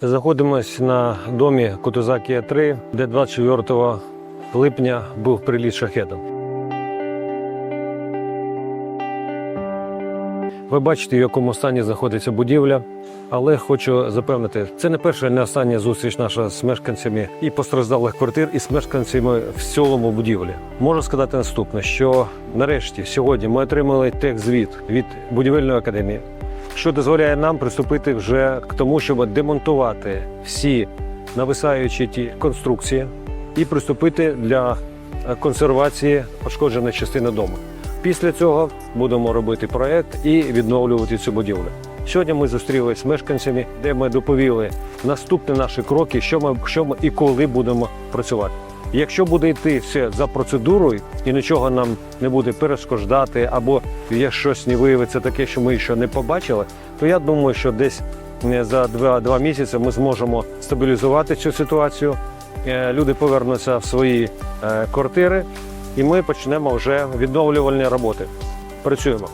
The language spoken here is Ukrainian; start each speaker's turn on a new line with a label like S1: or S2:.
S1: Знаходимось на домі Кутузакія 3, де 24 липня був приліт шахедом. Ви бачите, в якому стані знаходиться будівля, але хочу запевнити, це не перша не остання зустріч наша з мешканцями і постраждалих квартир, і з мешканцями в цілому будівлі. Можу сказати наступне: що нарешті сьогодні ми отримали техзвіт від будівельної академії, що дозволяє нам приступити вже к тому, щоб демонтувати всі нависаючі ті конструкції і приступити для консервації пошкодженої частини дому. Після цього будемо робити проект і відновлювати цю будівлю. Сьогодні ми зустрілися з мешканцями, де ми доповіли наступні наші кроки, що ми, що ми і коли будемо працювати. Якщо буде йти все за процедурою і нічого нам не буде перешкоджати, або є щось не виявиться таке, що ми ще не побачили, то я думаю, що десь е, за два, два місяці ми зможемо стабілізувати цю ситуацію. Е, Люди повернуться в свої е, квартири, і ми почнемо вже відновлювальні роботи. Працюємо.